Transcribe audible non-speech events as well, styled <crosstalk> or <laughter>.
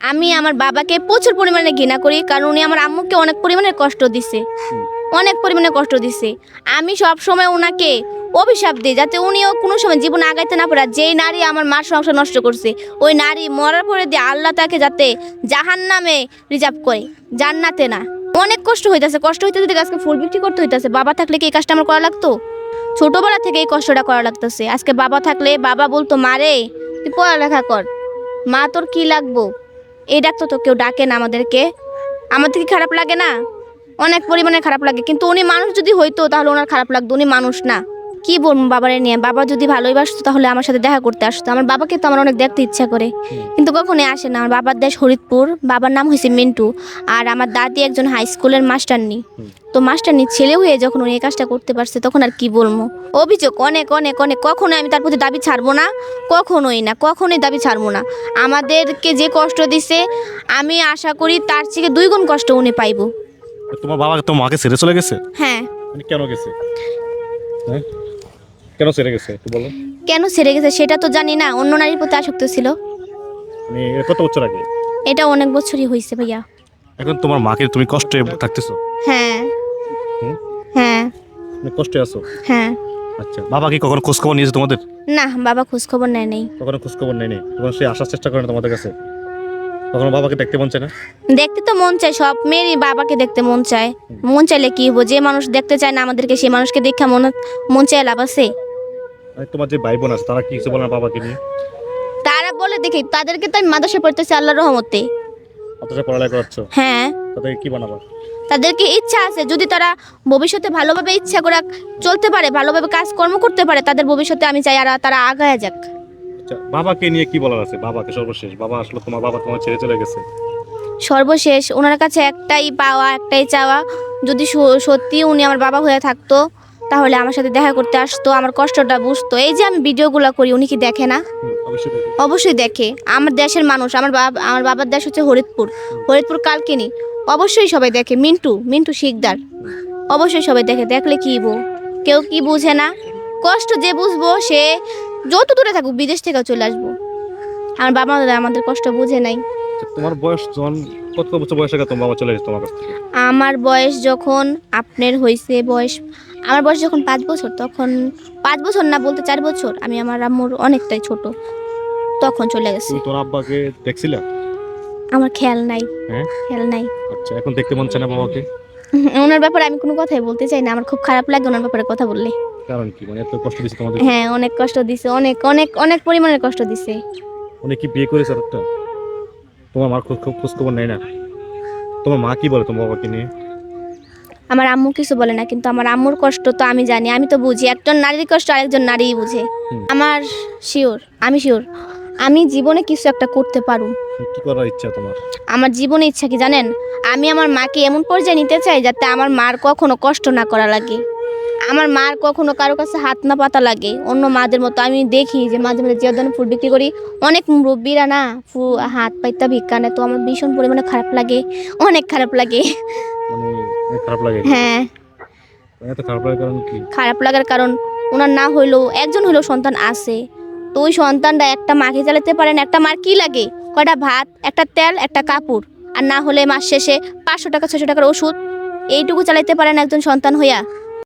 আমি আমার বাবাকে প্রচুর পরিমাণে ঘৃণা করি কারণ উনি আমার আম্মুকে অনেক পরিমাণে কষ্ট দিছে। অনেক পরিমাণে কষ্ট দিছে। আমি সব সময় ওনাকে অভিশাপ দিই যাতে উনিও কোনো সময় জীবনে আগাইতে না পারে। যেই নারী আমার মার সংসার নষ্ট করছে ওই নারী মরার পরে দিয়ে আল্লাহ তাকে যাতে জাহান নামে রিজার্ভ করে জান্নাতে না। অনেক কষ্ট হইতাছে কষ্ট হইতে যদি আজকে ফুল বিক্রি করতে হইতেছে। বাবা থাকলে কি এই কাজটা আমার করা লাগতো? ছোটোবেলা থেকে এই কষ্টটা করা লাগতেছে। আজকে বাবা থাকলে বাবা বলতো মারে তুই পড়ালেখা কর। মা তোর কি লাগবো? এই ডাকতো তো কেউ ডাকে না আমাদেরকে। আমাদের কি খারাপ লাগে না? অনেক পরিমাণে খারাপ লাগে। কিন্তু উনি মানুষ যদি হইতো, তাহলে ওনার খারাপ লাগতো। উনি মানুষ না। কি বলব বাবারে নিয়ে? বাবা যদি ভালোই বাসতো, তাহলে আমার সাথে দেখা করতে আসতো। আমার বাবাকে তো আমার অনেক দেখতে ইচ্ছা করে। কিন্তু কখনোই আসে না। আমার বাবার দেশ হরিদপুর। বাবার নাম হয়েছে মিন্টু। আর আমার দাদি একজন হাই স্কুলের মাস্টারনি তো মাস্টারনি ছেলে হয়ে যখন উনি এই কাজটা করতে পারছে তখন আর কি বলব? অভিযোগ অনেক অনেক অনেক। কখনোই আমি তার প্রতি দাবি ছাড়বো না কখনোই না কখনোই দাবি ছাড়বো না। আমাদেরকে যে কষ্ট দিছে আমি আশা করি তার থেকে দুই গুণ কষ্ট উনি পাইবো। তোমার বাবা তোমার মাকে ছেড়ে চলে গেছে? হ্যাঁ। মানে কেন গেছে? হ্যাঁ? কেন ছেড়ে গেছে একটু বলো। কেন ছেড়ে গেছে সেটা তো জানি না অন্য নারীর প্রতি আসক্ত ছিল। মানে কত বছর আগে? এটা অনেক বছরই হয়েছে ভাইয়া। এখন তোমার মাকে তুমি কষ্টে থাকতেছো? হ্যাঁ? হ্যাঁ। মানে কষ্টে আছো? হ্যাঁ। আচ্ছা বাবা কি কখনো খোঁজ খবর নিয়েছে তোমাদের? না বাবা খোঁজ খবর নেয় নেই। কখনো খোঁজ খবর নেয়নি কখনো সে আসার চেষ্টা করে না তোমাদের কাছে? কখনো বাবাকে দেখতে মন চায় না? দেখতে তো মন চায় সব মেয়েরই বাবাকে দেখতে মন চায়। মন চাইলে কি হব? যে মানুষ দেখতে চায় না আমাদেরকে সেই মানুষকে দেখা মন মন চায় লাভ আছে। আর তোমার যে ভাই বোন আছে তারা কি কিছু বলে না বাবাকে নিয়ে? তারা বলে দেখি তাদেরকে তো আমি মাদ্রাসা পড়তেছি আল্লাহর রহমতে। পড়ালেখা করাচ্ছ? হ্যাঁ। তাদেরকে কি বানাবা? তাদেরকে ইচ্ছা আছে যদি তারা ভবিষ্যতে ভালোভাবে ইচ্ছা করে চলতে পারে ভালোভাবে কাজকর্ম করতে পারে তাদের ভবিষ্যতে আমি চাই আর তারা আগায় যাক। আচ্ছা বাবাকে নিয়ে কি বলার আছে? বাবাকে সর্বশেষ। বাবা আসলে তোমার বাবা তোমার ছেড়ে চলে গেছে। সর্বশেষ ওনার কাছে একটাই পাওয়া একটাই চাওয়া। যদি সত্যি উনি আমার বাবা হয়ে থাকতো তাহলে আমার সাথে দেখা করতে আসতো আমার কষ্টটা বুঝতো। এই যে আমি ভিডিওগুলো করি উনি কি দেখে না? অবশ্যই দেখে। আমার দেশের মানুষ আমার বাবা আমার বাবার দেশ হচ্ছে হরিদপুর। হরিদপুর কালকিনি। অবশ্যই সবাই দেখে। মিন্টু মিন্টু শিকদার। অবশ্যই সবাই দেখে। দেখলে কি বো কেউ কি বুঝে না? কষ্ট যে বুঝব সে যত দূরে থাকুক বিদেশ থেকে চলে আসব। আমার বাবা দাদা আমাদের কষ্ট বুঝে নাই। তোমার বয়স যখন কত বছর বয়স তোমার বাবা চলে গেছে তোমার কাছ থেকে? আমার বয়স যখন আপনার হয়েছে বয়স আমার বয়স যখন পাঁচ বছর তখন পাঁচ বছর না বলতে চার বছর আমি আমার আম্মুর অনেকটাই ছোট তখন চলে গেছে। তুমি তোর আব্বাকে দেখছিলে? আমার খেয়াল নাই হ্যাঁ? খেয়াল নাই। আচ্ছা এখন দেখতে মন চায় না বাবাকে? <laughs> ওনার ব্যাপারে আমি কোনো কথাই বলতে চাই না আমার খুব খারাপ লাগে ওনার ব্যাপারে কথা বললে। কারণ কি? মানে এত কষ্ট দিচ্ছে তোমাদের? হ্যাঁ অনেক কষ্ট দিছে অনেক অনেক অনেক পরিমাণের কষ্ট দিছে। উনি কি বিয়ে করেছে আর একটা তোমার মার খোঁজ খোঁজ খবর নেয় না। তোমার মা কি বলে তোমার বাবাকে নিয়ে? আমার আম্মু কিছু বলে না কিন্তু আমার আম্মুর কষ্ট তো আমি জানি। আমি তো বুঝি একজন নারীর কষ্ট আরেকজন নারীই বুঝে। আমার শিওর আমি শিওর আমি জীবনে কিছু একটা করতে পারু। কি করার ইচ্ছা তোমার? আমার জীবনে ইচ্ছা কি জানেন? আমি আমার মাকে এমন পর্যায়ে নিতে চাই যাতে আমার মার কখনো কষ্ট না করা লাগে। আমার মার কখনো কারও কাছে হাত না পাতা লাগে। অন্য মাদের মতো আমি দেখি যে মাঝে মাঝে জিয়াদান ফুল বিক্রি করি। অনেক মুরব্বীরা না ফু হাত পাইতা ভিক্ষা নেয় তো আমার ভীষণ পরিমাণে খারাপ লাগে। অনেক খারাপ লাগে। মানে খারাপ লাগে? হ্যাঁ। খারাপ লাগার কারণ কি? খারাপ লাগার কারণ ওনার না হইলেও একজন হইলেও সন্তান আছে। তো ওই সন্তানটা একটা মাকে চালাতে পারেন একটা মার কি লাগে? কয়টা ভাত একটা তেল একটা কাপড়। আর না হলে মাস শেষে পাঁচশো টাকা ছশো টাকার ওষুধ। এইটুকু চালাইতে পারেন একজন সন্তান হইয়া।